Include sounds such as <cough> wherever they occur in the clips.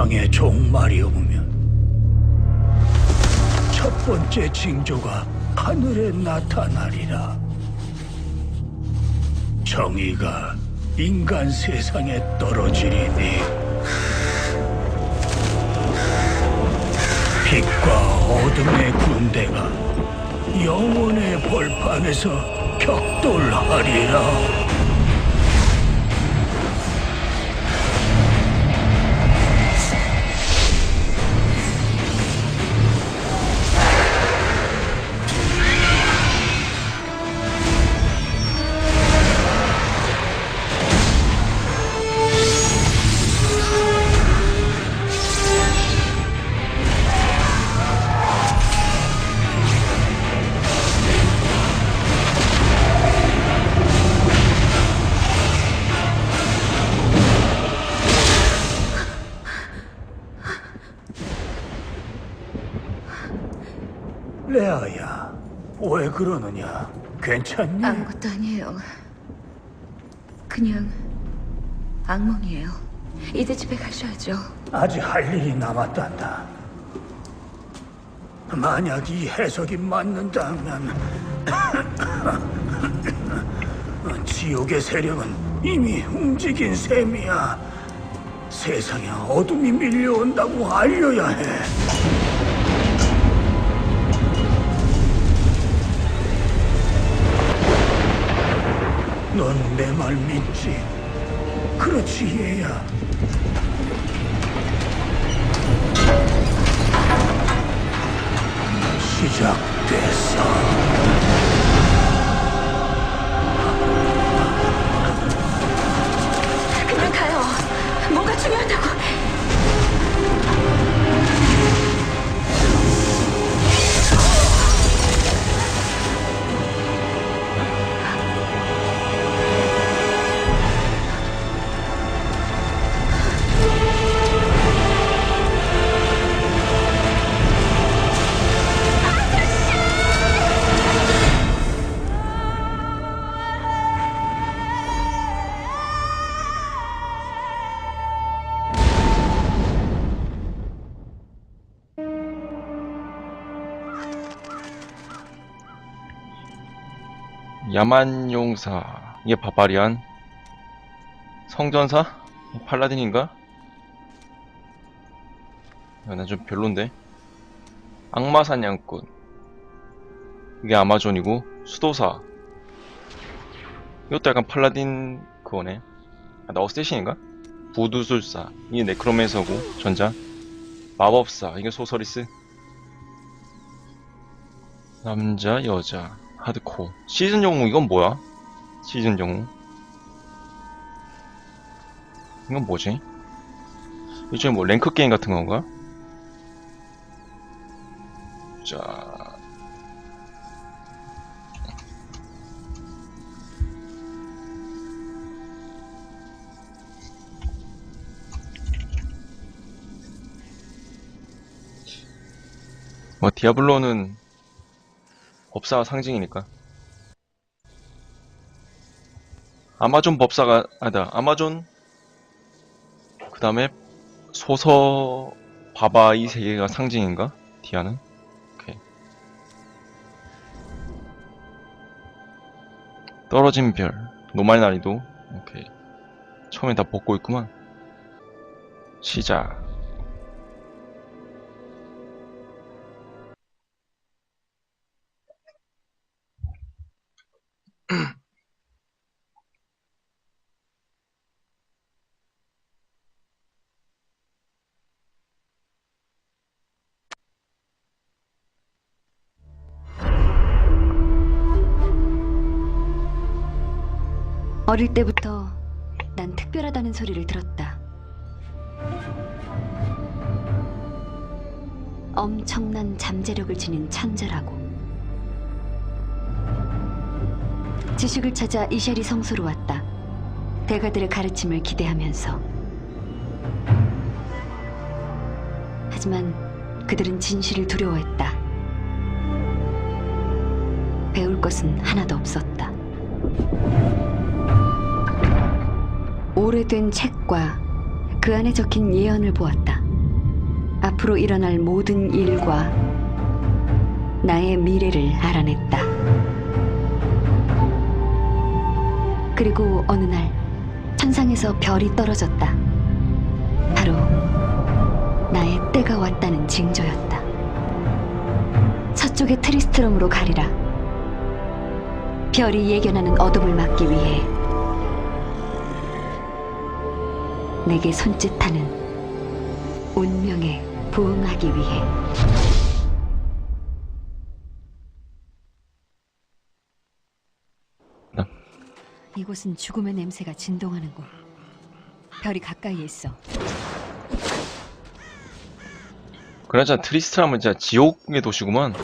세상에 종말이 오면 첫 번째 징조가 하늘에 나타나리라. 정의가 인간 세상에 떨어지리니 빛과 어둠의 군대가 영혼의 벌판에서 격돌하리라. 그러느냐? 괜찮니? 아무것도 아니에요. 그냥 악몽이에요. 이제 집에 가셔야죠. 아직 할 일이 남았단다. 만약 이 해석이 맞는다면 <coughs> 지옥의 세력은 이미 움직인 셈이야. 세상에 어둠이 밀려온다고 알려야 해. 넌 내 말 믿지? 그렇지 얘야. 시작됐어. 중요하다고. 야만용사. 이게 바바리안? 성전사? 팔라딘인가? 나좀 별론데. 악마 사냥꾼. 이게 아마존이고 수도사. 이것도 약간 팔라딘 그거네. 아, 나 어스테신인가? 부두술사. 이게 네크로맨서고 전자. 마법사. 이게 소서리스 남자 여자 하드코 시즌 영웅 이건 뭐야? 시즌 영웅 이건 뭐지? 일종의 뭐 랭크 게임 같은 건가? 자 뭐 디아블로는 법사 상징이니까. 아마존 법사가 아니다. 아마존 그 다음에 소서 바바 이 세 개가 상징인가? 디아는? 오케이. 떨어진 별 노말 난이도 오케이. 처음에 다 벗고 있구만. 시작. 어릴 때부터 난 특별하다는 소리를 들었다. 엄청난 잠재력을 지닌 천재라고. 지식을 찾아 이샬이 성소로 왔다. 대가들의 가르침을 기대하면서. 하지만 그들은 진실을 두려워했다. 배울 것은 하나도 없었다. 오래된 책과 그 안에 적힌 예언을 보았다. 앞으로 일어날 모든 일과 나의 미래를 알아냈다. 그리고 어느 날 천상에서 별이 떨어졌다. 바로 나의 때가 왔다는 징조였다. 서쪽의 트리스트럼으로 가리라. 별이 예견하는 어둠을 막기 위해 내게 손짓하는 운명에 부응하기 위해 네. 이곳은 죽음의 냄새가 진동하는 곳. 별이 가까이에 있어. 그나저나 트리스트람은 진짜 지옥의 도시구만.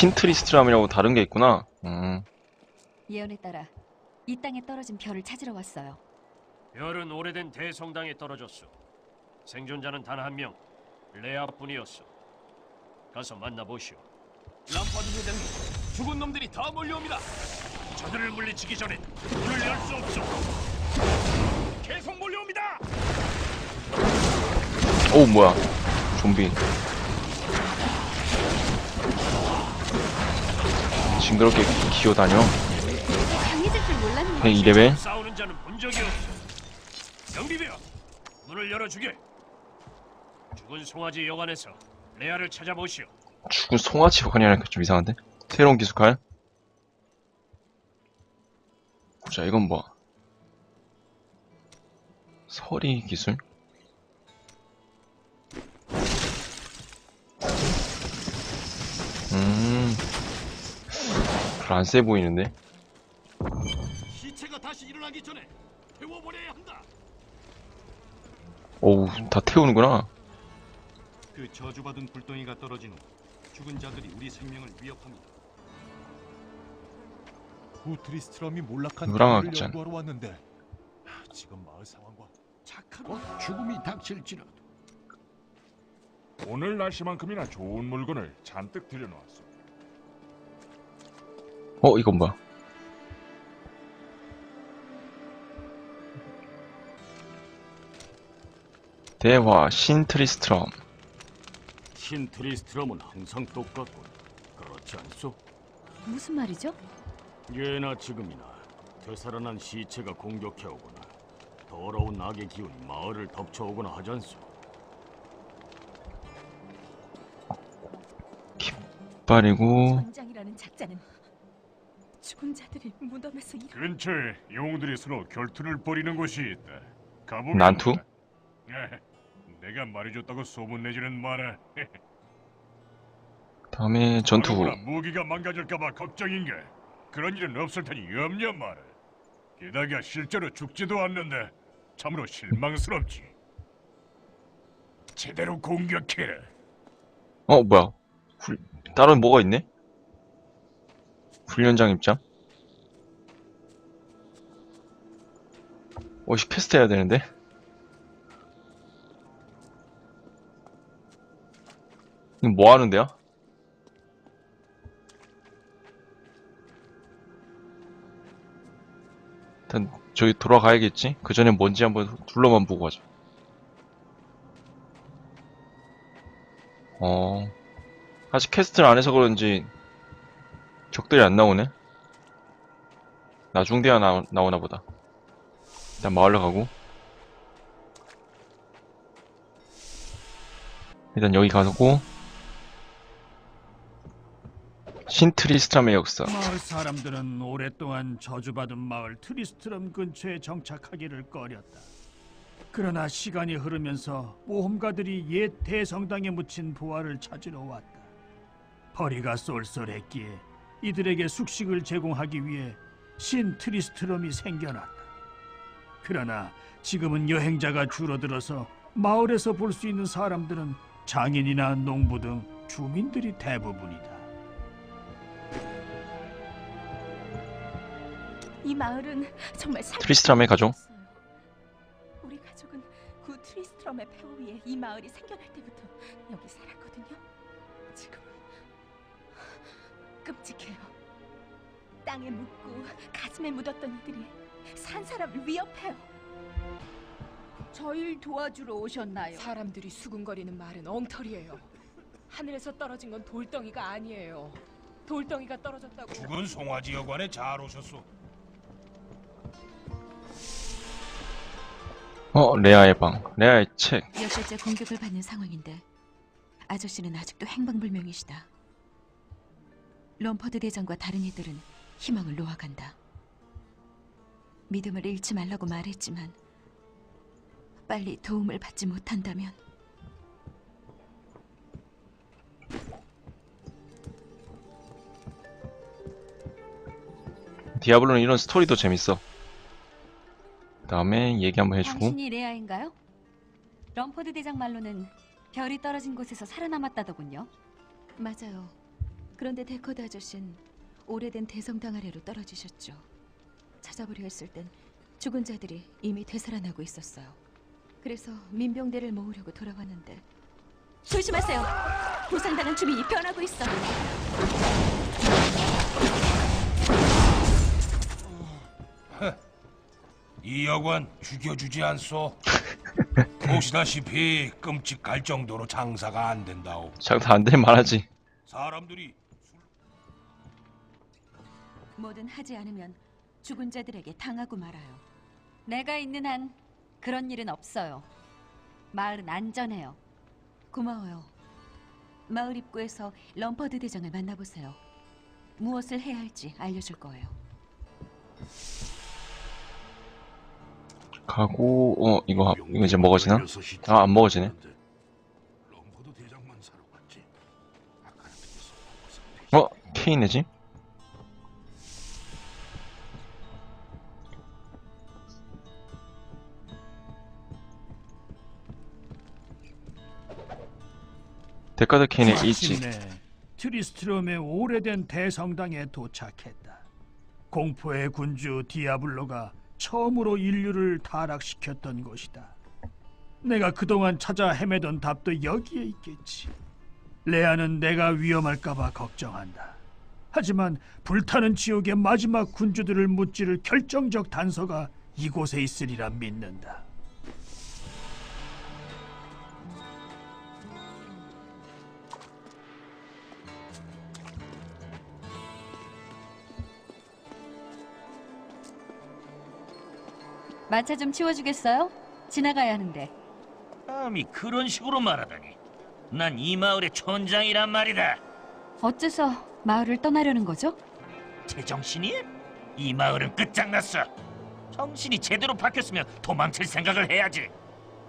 아, 신트리스트람이라고 다른 게 있구나. 음, 예언에 따라 이 땅에 떨어진 별을 찾으러 왔어요. 별은 오래된 대성당에 떨어졌소. 생존자는 단 한 명, 레아뿐이었소. 가서 만나보시오. 람파드 회장님, 죽은 놈들이 다 몰려옵니다. 저들을 물리치기 전에 문을 열 수 없소. 계속 몰려옵니다. 오, 뭐야. 좀비. 징그럽게 기어다녀. 강해질 줄 몰랐네. 그냥 이레벨? 싸우는 자는 본 적이 없소. 경비병, 문을 열어주게. 죽은 송아지 여관에서 레아를 찾아보시오. 죽은 송아지 관이라니까 좀 이상한데? 새로운 기술칼? 자, 이건 뭐? 서리 기술? 음, 별로 안세 보이는데? 시체가 다시 일어나기 전에 태워버려야 한다. 어우, 다 태우는구나. 그 저주받은 불덩이가 떨어진 후 죽은 자들이 우리 생명을 위협합니다. 후트리스트럼이 몰락한 누랑 마을을 악장. 연구하러 왔는데 지금 마을 상황과 착하고 죽음이 닥칠지라도 오늘 날씨만큼이나 좋은 물건을 잔뜩 들여놓았어. 어, 이건 뭐야? 대화 신트리스트럼 신트리스트럼은 항상 똑같군. 그렇지 않소? 무슨 말이죠? 예나 지금이나 되살아난 시체가 공격해오거나 더러운 악의 기운이 마을을 덮쳐오거나 하지 않소? 빨이고 전장이라는 작자는 죽은 자들이 무덤에서 일 근처에 영웅들이 서로 결투를 벌이는 곳이 있다. 가보면 난투? 알아. 내가 말해줬다고 소문내지는 마라. <laughs> 다음에 전투 아무나 무기가 망가질까봐 걱정인가? 그런 일은 없을 테니 염려 마라. 게다가 실제로 죽지도 않는데 참으로 실망스럽지. 제대로 공격해라. 어 뭐야 훌... 다른 뭐가 있네? 훈련장 입장 어씨 퀘스트 해야 되는데 이거 뭐 하는데요? 일단 저기 돌아가야겠지? 그 전에 뭔지 한번 둘러만 보고 가자 어 아직 퀘스트를 안 해서 그런지 적들이 안 나오네. 나중 돼야 나, 나오나 보다. 일단 마을로 가고. 일단 여기 가고. 신트리스트람의 역사. 마을 사람들은 오랫동안 저주받은 마을 트리스트럼 근처에 정착하기를 꺼렸다. 그러나 시간이 흐르면서 모험가들이 옛 대성당에 묻힌 부활을 찾으러 왔다. 벌이가 쏠쏠했기에 이들에게 숙식을 제공하기 위해 신 트리스트럼이 생겨났다. 그러나 지금은 여행자가 줄어들어서 마을에서 볼 수 있는 사람들은 장인이나 농부 등 주민들이 대부분이다. 이 마을은 정말 살 트리스트람의 가족. 우리가 트리스트럼의 폐허 위에 이 마을이 생겨날 때부터 여기 살았거든요. 지금은 끔찍해요. 땅에 묻고 가슴에 묻었던 이들이 산 사람을 위협해요. 저일 도와주러 오셨나요? 사람들이 수군거리는 말은 엉터리예요. 하늘에서 떨어진 건 돌덩이가 아니에요. 돌덩이가 떨어졌다고. 죽은 송아지 여관에 잘 오셨소. 어, 레아의 방. 레아의 책. 여섯째 공격을 받는 상황인데 아저씨는 아직도 행방불명이시다. 럼퍼드 대장과 다른 이들은 희망을 놓아간다. 믿음을 잃지 말라고 말했지만 빨리 도움을 받지 못한다면 디아블로는 이런 스토리도 재밌어. 그 다음에 얘기 한번 해주고. 당신이 레아인가요? 럼퍼드 대장 말로는 별이 떨어진 곳에서 살아남았다더군요. 맞아요. 그런데 데커드 아저씨는 오래된 대성당 아래로 떨어지셨죠. 찾아보려 했을 땐 죽은 자들이 이미 되살아나고 있었어요. 그래서 민병대를 모으려고 돌아왔는데 조심하세요. 부상당한 주민이 변하고 있어. 이 여관 죽여주지 않소. 보시다시피 끔찍할 정도로 장사가 안 된다오. 장사 안 되면 말하지. 사람들이 뭐든 하지 않으면 죽은 자들에게 당하고 말아요. 내가 있는 한 그런 일은 없어요. 마을은 안전해요. 고마워요. 마을 입구에서 럼퍼드 대장을 만나보세요. 무엇을 해야 할지 알려줄 거예요. 가고, 어, 이거, 이거 이제 먹어지나? 아, 안 먹어지네. 럼퍼드 대장만 사러 갔지. 아까는 어, 케인네 집? 데카드 케인의 일집. 마침내 트리스트럼의 오래된 대성당에 도착했다. 공포의 군주 디아블로가 처음으로 인류를 타락시켰던 곳이다. 내가 그동안 찾아 헤매던 답도 여기에 있겠지. 레아는 내가 위험할까봐 걱정한다. 하지만 불타는 지옥의 마지막 군주들을 무찌를 결정적 단서가 이곳에 있으리라 믿는다. 마차 좀 치워주겠어요? 지나가야 하는데. 감히 그런 식으로 말하다니. 난 이 마을의 촌장이란 말이다. 어째서 마을을 떠나려는 거죠? 제정신이? 이 마을은 끝장났어. 정신이 제대로 박혔으면 도망칠 생각을 해야지.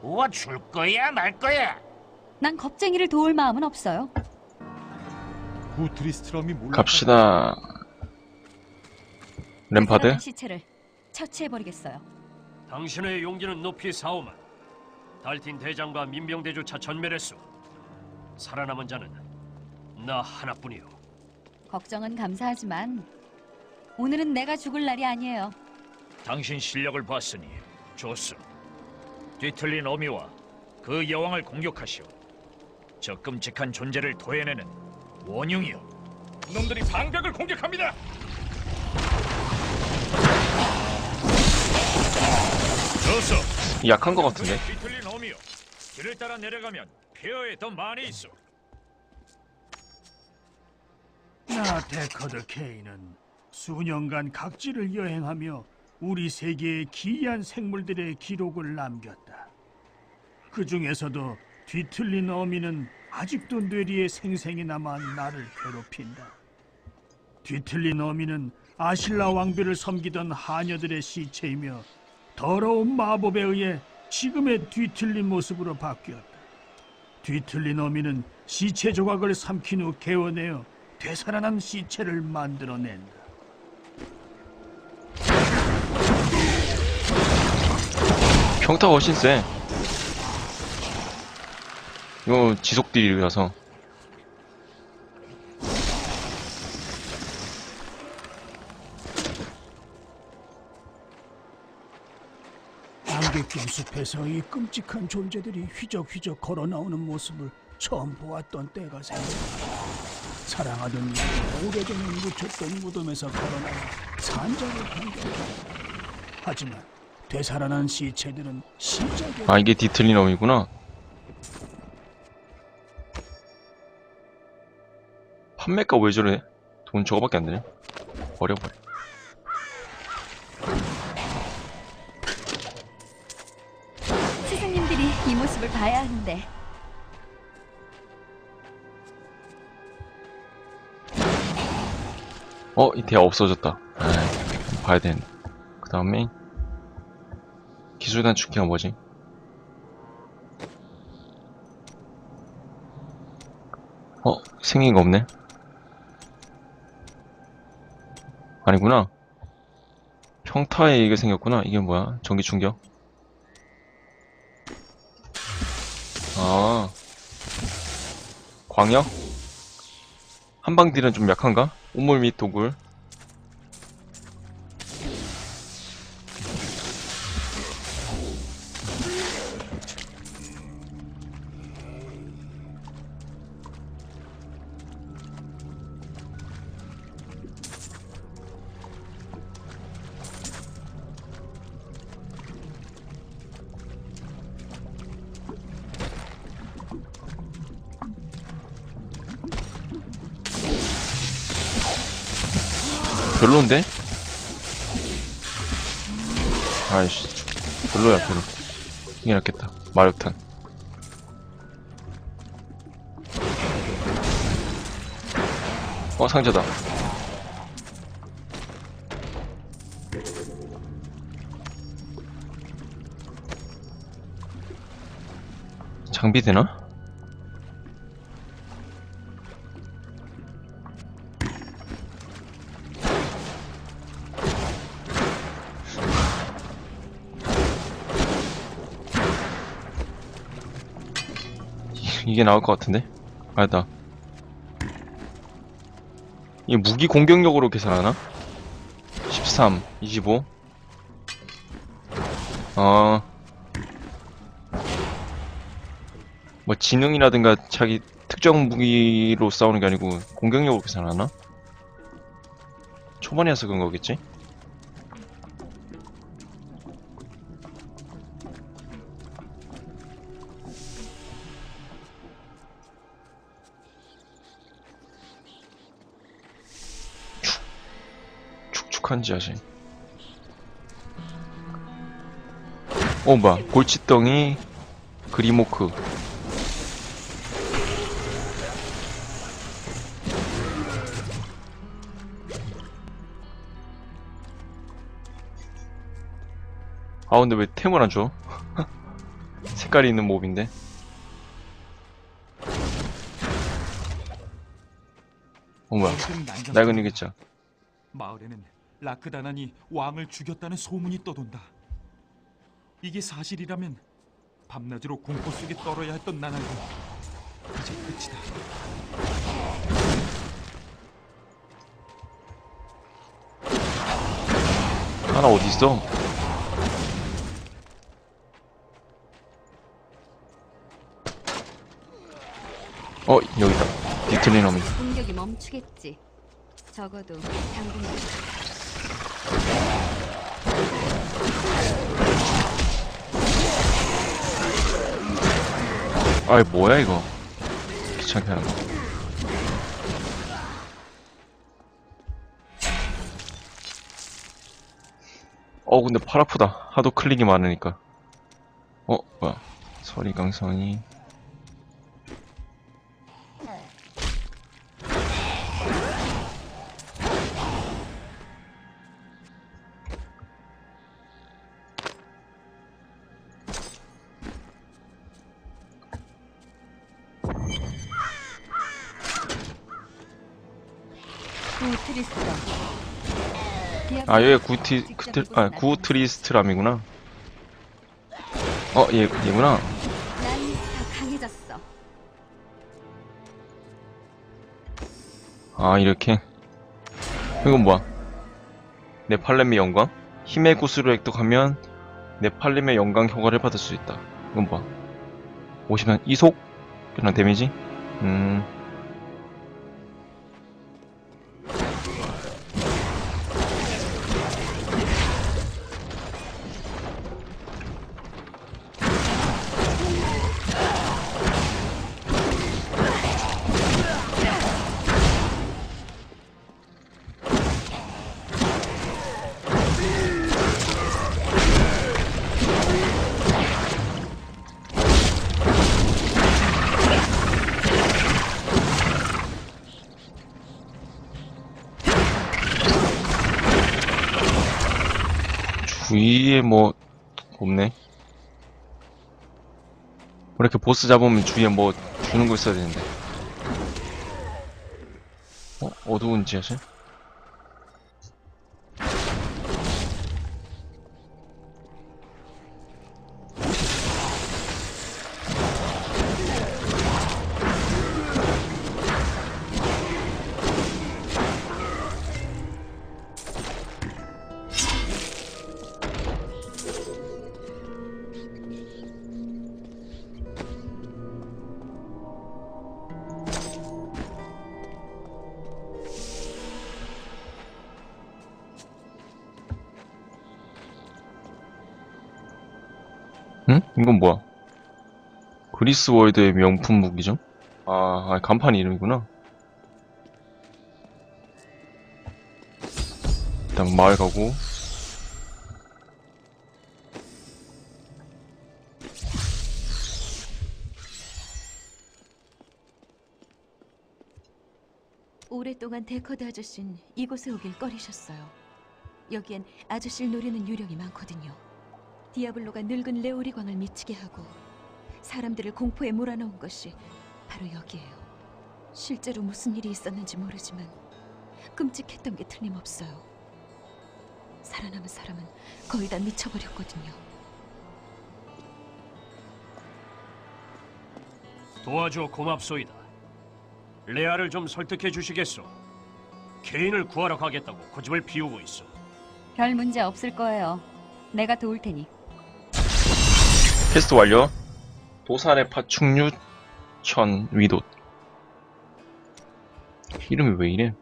도와줄 거야 말 거야. 난 겁쟁이를 도울 마음은 없어요. 구트리스트럼이 몰락한 갑시다. 램파드? 살아난 시체를 처치해버리겠어요. 당신의 용기는 높이 사오만. 달틴 대장과 민병대조차 전멸했소. 살아남은 자는 나 하나뿐이오. 걱정은 감사하지만 오늘은 내가 죽을 날이 아니에요. 당신 실력을 봤으니 좋소. 뒤틀린 어미와 그 여왕을 공격하시오. 저 끔찍한 존재를 도해내는 원흉이요. 놈들이 방벽을 공격합니다. 좋소. 약한 것 같은데? 뒤틀린 어미요. 길을 따라 내려가면 폐허에 더 많이 있어. 나 데커드 케이는 수년간 각지를 여행하며 우리 세계의 기이한 생물들의 기록을 남겼다. 그 중에서도 뒤틀린 어미는 아직도 뇌리에 생생히 남아 나를 괴롭힌다. 뒤틀린 어미는 아실라 왕비를 섬기던 하녀들의 시체이며 더러운 마법에 의해 지금의 뒤틀린 모습으로 바뀌었다. 뒤틀린 어미는 시체 조각을 삼킨 후 개워내어 되살아난 시체를 만들어낸다. 평타가 훨씬 세. 이거 지속 딜이라서. 숲에서 이 끔찍한 존재들이 휘적휘적 걸어 나오는 모습을 처음 보았던 때가 생각나. 사랑하던 이가 오래전에 묻혔던 무덤에서 걸어나와 산적을 반겼다. 하지만 되살아난 시체들은 시작에 아 이게 디틀리넘이구나 판매가 왜 저래 돈 저거밖에 안 되냐 버려버려 이이 모습을 봐야 하는데 어? 이 대화 없어졌다 에이 봐야 되는데 그 다음에 기술단 축기가 뭐지? 어? 생긴 거 없네? 아니구나 평타에 이게 생겼구나 이게 뭐야? 전기 충격 아 광역? 한방 딜은 좀 약한가? 우물 및 도굴 별론데? 아이씨 별로야 별로 이게 낫겠다 마력탄 어 상자다 장비 되나? 이게 나올 것 같은데? 아니다. 이 무기 공격력으로 계산하나? 13, 25. 어. 뭐 지능이라든가 자기 특정 무기로 싸우는 게 아니고 공격력으로 계산하나? 초반에 해서 그런 거겠지? 자신. 어, 뭐야. 골칫덩이, 그리모크. 아, 근데 왜 템을 안 줘? <laughs> 색깔이 있는 몹인데. 어, 뭐야. 낡은 일기장. 마을에는 라크다난이 왕을 죽였다는 소문이 떠돈다. 이게 사실이라면 밤낮으로 공포 속에 떨어야 했던 나날도 이제 끝이다. 하나 어디 있어? 어 여기다 디틀리넘이 공격이 멈추겠지. 적어도 당분간 아이 뭐야 이거? 귀찮게 하는 거. 어 근데 팔 아프다. 하도 클릭이 많으니까. 어 뭐야? 서리 강선이 아 여기가 구티 그트 아 구트리스트람이구나 어얘 얘구나. 아 이렇게 이건 뭐야 네팔렘의 영광 힘의 구슬을 획득하면 네팔림의 영광 효과를 받을 수 있다. 이건 뭐? 50만 이속? 이런 데미지? 음. 주위에 뭐 없네. 왜 이렇게 보스 잡으면 주위에 뭐 주는 거 있어야 되는데. 어? 어두운 지하실? 응? 이건 뭐야? 그리스 월드의 명품 무기죠? 아, 아, 간판 이름이구나. 일단 마을 가고. 오랫동안 데커드 아저씨는 이곳에 오길 꺼리셨어요. 여기엔 아저씨를 노리는 유령이 많거든요. 디아블로가 늙은 레오리광을 미치게 하고 사람들을 공포에 몰아넣은 것이 바로 여기예요. 실제로 무슨 일이 있었는지 모르지만 끔찍했던 게 틀림없어요. 살아남은 사람은 거의 다 미쳐버렸거든요. 도와줘 고맙소이다. 레아를 좀 설득해 주시겠소? 케인을 구하러 가겠다고 고집을 피우고 있어. 별 문제 없을 거예요. 내가 도울 테니. 퀘스트 완료. 도살의 파충류천 위도. 이름이 왜 이래?